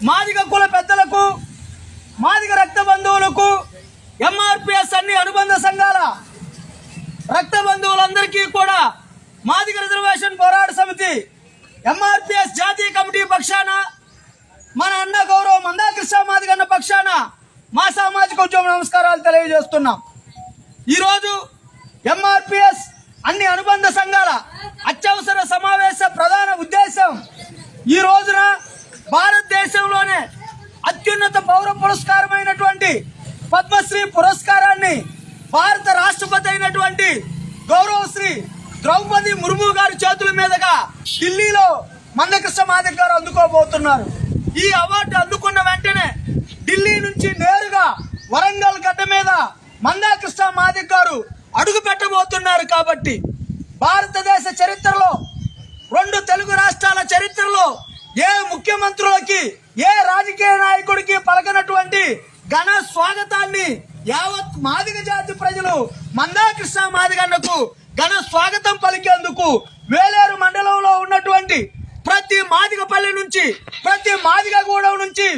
మాదిగ కుల పెద్దలకు మాదిగ రక్త బంధువులకు ఎంఆర్పిఎస్ అన్ని అనుబంధ సంఘాల రక్త బంధువులందరికీ కూడా మాదిగ రిజర్వేషన్ పోరాట సమితి ఎంఆర్పిఎస్ జాతీయ కమిటీ పక్షాన మన అన్న గౌరవ మందాకృష్ణ మాదిగన్న పక్షాన మా సామాజిక ఉద్యమ నమస్కారాలు తెలియజేస్తున్నాం. ఈరోజు ఎంఆర్పిఎస్ అన్ని అనుబంధ సంఘాల అత్యవసర సమావేశ ప్రధాన ఉద్దేశం ఈ రోజున భారతదేశంలోనే అత్యున్నత పౌర పురస్కారమైనటువంటి పద్మశ్రీ పురస్కారాన్ని భారత రాష్ట్రపతి అయినటువంటి గౌరవశ్రీ ద్రౌపది ముర్ము గారి చేతుల మీదుగా ఢిల్లీలో మందకృష్ణ మాదిక్ గారు అందుకోబోతున్నారు. ఈ అవార్డు అందుకున్న వెంటనే ఢిల్లీ నుంచి నేరుగా వరంగల్ గడ్డ మీద మందాకృష్ణ మాదిక్ గారు అడుగు పెట్టబోతున్నారు కాబట్టి భారతదేశ చరిత్రలో రెండు తెలుగు రాష్ట్రాల చరిత్రలో ఏ ముఖ్యమంత్రులకి ఏ రాజకీయ నాయకుడికి పలకనటువంటి ఘన స్వాగతాన్ని యావత్ మాదిగ జాతి ప్రజలు మందాకృష్ణ మాదిగన్నకు ఘన స్వాగతం పలికేందుకు వేలేరు మండలంలో ఉన్నటువంటి ప్రతి మాదిగపల్లి నుంచి ప్రతి మాదిగ గూడెం నుంచి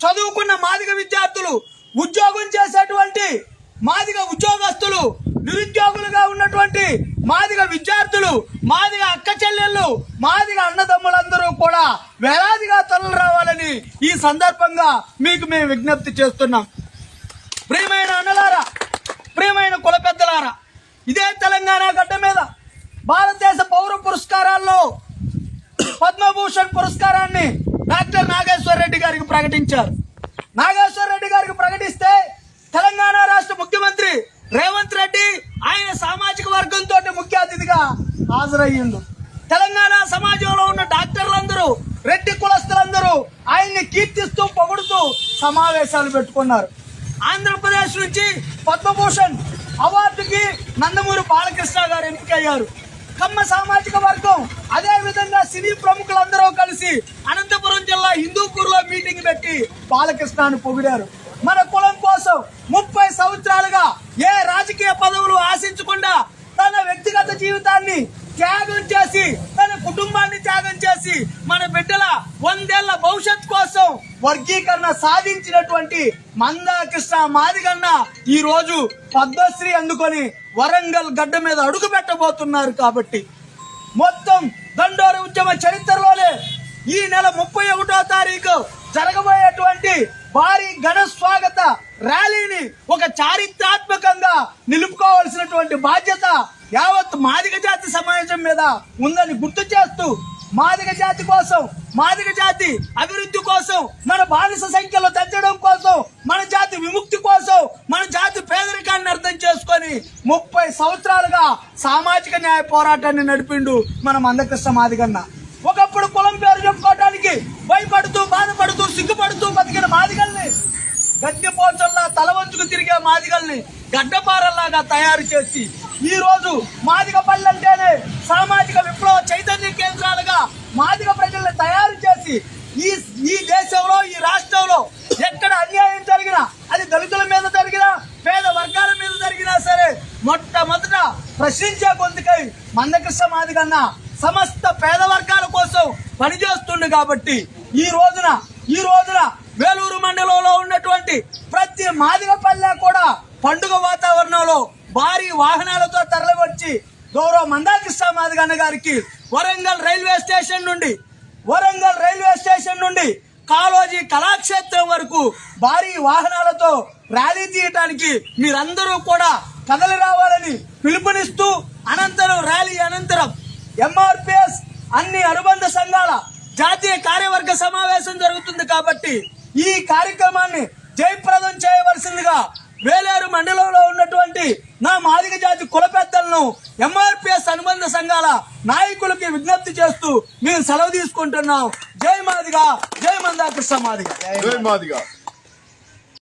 చదువుకున్న మాదిగ విద్యార్థులు ఉద్యోగం చేసేటువంటి మాదిగ ఉద్యోగస్తులు నిరుద్యోగులుగా ఉన్నటువంటి మాదిగా విద్యార్థులు మాదిగా అక్క చెల్లెళ్ళు మాదిగా అన్నదమ్ములందరూ కూడా వేలాదిగా తొలలు రావాలని ఈ సందర్భంగా మీకు మేము విజ్ఞప్తి చేస్తున్నాం. ప్రియమైన అన్నలారా ప్రియమైన కుల పెద్దలారా ఇదే తెలంగాణ గడ్డ మీద భారతదేశ పౌర పురస్కారాల్లో పద్మభూషణ్ పురస్కారాన్ని డాక్టర్ నాగేశ్వర రెడ్డి గారికి ప్రకటించారు. నాగేశ్వర రెడ్డి గారికి ప్రకటిస్తే తెలంగాణ రాష్ట్ర ముఖ్యమంత్రి హాజరయ్యిండు. తెలంగాణ సమాజంలో ఉన్న డాక్టర్లందరూ రెడ్డి కులస్తులందరూ ఆయన్ని కీర్తిస్తూ పొగుడుతూ సమావేశాలు పెట్టుకున్నారు. ఆంధ్రప్రదేశ్ నుంచి పద్మభూషణ్ అవార్డుకి నందమూరి బాలకృష్ణ గారు ఎంపికయ్యారు కమ్మ సామాజిక వర్గం అదే విధంగా సినీ ప్రముఖులందరూ కలిసి అనంతపురం జిల్లా హిందూపూర్లో మీటింగ్ పెట్టి బాలకృష్ణను పొగిడారు. మన కులం కోసం ముప్పై సంవత్సరాలుగా ఏ రాజకీయ పదవులు ఆశించకుండా తన వ్యక్తిగత జీవితాన్ని త్యాగం చేసి తన కుటుంబాన్ని త్యాగం చేసి మన బిడ్డల వందేళ్ళ భవిష్యత్ కోసం వర్గీకరణ సాధించినటువంటి మందాకృష్ణ మాదిగన్న ఈ రోజు పద్మశ్రీ అందుకొని వరంగల్ గడ్డ మీద అడుగు పెట్టబోతున్నారు కాబట్టి. మొత్తం దండోర ఉద్యమ చరిత్రలోనే ఈ నెల ముప్పై ఒకటో తారీఖు జరగబోయేటువంటి భారీ ఘన స్వాగత ర్యాలీని ఒక చారిత్రాత్మకంగా నిలుపుకోవాల్సినటువంటి బాధ్యత యావత్ మాదిక జాతి సమాజం మీద ఉందని గుర్తు చేస్తూ మాదిక జాతి కోసం మాదిక జాతి అభివృద్ధి కోసం మన బానిస సంఖ్యలో తగ్గడం కోసం మన జాతి విముక్తి కోసం మన జాతి పేదరికాన్ని అర్థం చేసుకొని ముప్పై సంవత్సరాలుగా సామాజిక న్యాయ పోరాటాన్ని నడిపిండు మన మందకృష్ణ మాదిగన్న. ఒకప్పుడు కులం పేరు చెప్పుకోవడానికి భయపడుతూ బాధపడుతూ సిగ్గుపడుతూ బతికిన మాదిగల్ని తల వంచుకు తిరిగే మాదిగల్ని గడ్డపారల్లాగా తయారు చేసి ఈ రోజు మాదిగ పల్లెంటేనే సామాజిక విప్లవ చైతన్య కేంద్రాలుగా మాదిగ ప్రజల్ని తయారు చేసి ఈ ఈ దేశంలో ఈ రాష్ట్రంలో ఎక్కడ అన్యాయం జరిగినా అది దళితుల మీద జరిగినా పేద వర్గాల మీద జరిగినా సరే మొట్టమొదట ప్రశ్నించే గొంతుకై మందకృష్ణ మాదిగన్న సమస్త పేద వర్గాల కోసం పనిచేస్తుండు కాబట్టి ఈ రోజున ఈ రోజున వేలూరు మండలంలో ఉన్నటువంటి ప్రతి మాదిగపల్లె కూడా పండుగ వాతావరణంలో భారీ వాహనాలతో తరలివచ్చి గౌరవ మందాకృష్ణ మాదిగన్న గారికి వరంగల్ రైల్వే స్టేషన్ నుండి వరంగల్ రైల్వే స్టేషన్ నుండి కాలోజీ కళాక్షేత్రం వరకు భారీ వాహనాలతో ర్యాలీ తీయటానికి మీరందరూ కూడా కదలి రావాలని పిలుపునిస్తూ అనంతరం ర్యాలీ అనంతరం ఎంఆర్పిఎస్ అన్ని అనుబంధ సంఘాల జాతీయ కార్యవర్గ సమావేశం జరుగుతుంది కాబట్టి ఈ కార్యక్రమాన్ని జయప్రదం చేయవలసిందిగా వేలేరు మండలంలో ఉన్నటువంటి నా మాదిగ జాతి కుల పెద్దలను ఎంఆర్పిఎస్ అనుబంధ సంఘాల నాయకులకి విజ్ఞప్తి చేస్తూ మేము సెలవు తీసుకుంటున్నాం. జై మాదిగా జై మందాకృష్ణ మాదిగా. జై మాదిగా.